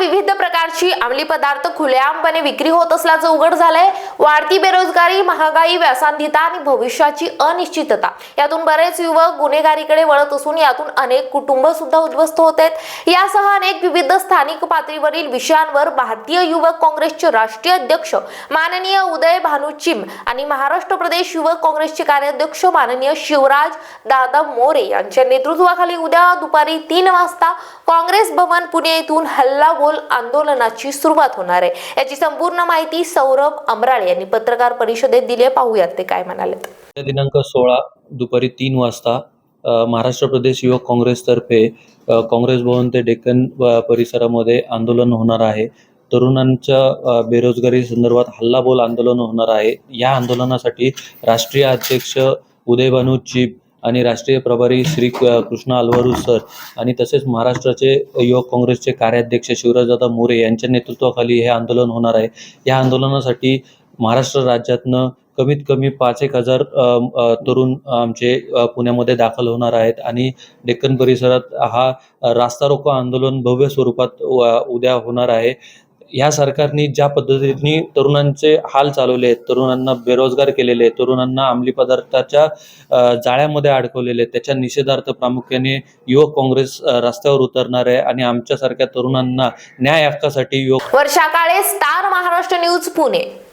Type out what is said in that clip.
विविध प्रकार प्रकारची अंमली पदार्थ खुलेआमपणे विक्री होत असल्याचं उघड झालंय. वाढती बेरोजगारी महागाई व्यासांधिता आणि भविष्याची अनिश्चितता. यातून बरेच युवक गुन्हेगारीकडे वळत असून यातून अनेक कुटुंब सुद्धा उद्ध्वस्त होत आहेत. यासह अनेक विविध स्थानिक पातळीवरील विषयांवर भारतीय युवक काँग्रेसचे राष्ट्रीय अध्यक्ष माननीय उदय भानू चिम आणि महाराष्ट्र प्रदेश युवक काँग्रेसचे कार्याध्यक्ष माननीय शिवराज दादा मोरे यांच्या नेतृत्वाखाली उद्या दुपारी तीन वाजता काँग्रेस भवन पुणे येथून हल्ला बोल आंदोलनाची सुरुवात होणार आहे. याची संपूर्ण माहिती सौरभ अमराळे यांनी पत्रकार परिषदेत दिली आहे. पाहूयात ते काय म्हणालेत. दिनांक सोळा दुपारी तीन वाजता महाराष्ट्र प्रदेश युवक काँग्रेसतर्फे काँग्रेस भवन ते डेक्कन परिसरामध्ये आंदोलन होणार आहे. तरुणांच्या बेरोजगारी संदर्भात हल्लाबोल आंदोलन होणार आहे. या आंदोलनासाठी राष्ट्रीय अध्यक्ष उदयभानू चिप आणि राष्ट्रीय प्रभारी श्री कृष्णा अलवारू सर आणि तसेच महाराष्ट्राचे युवक काँग्रेसचे कार्याध्यक्ष शिवराजदादा मोरे यांच्या नेतृत्वाखाली हे आंदोलन होणार आहे. या आंदोलनासाठी महाराष्ट्र राज्यातनं कमीत कमी पाच एक हजार तरुण आमचे पुण्यामध्ये दाखल होणार आहेत आणि डेक्कन परिसरात हा रास्ता रोको आंदोलन भव्य स्वरूपात उ- उद्या होणार आहे. या सरकारने ज्या पद्धतीने तरुणांचे हाल चालवले आहेत तरुणांना बेरोजगार केलेले आहेत तरुणांना अंमली पदार्थाच्या जाळ्यामध्ये अडकवलेले आहेत त्याच्या निषेधार्थ प्रामुख्याने युवक काँग्रेस रस्त्यावर उतरणार आहे आणि आमच्यासारख्या तरुणांना न्याय हक्कासाठी युवक वर्षा काळे स्टार महाराष्ट्र न्यूज पुणे.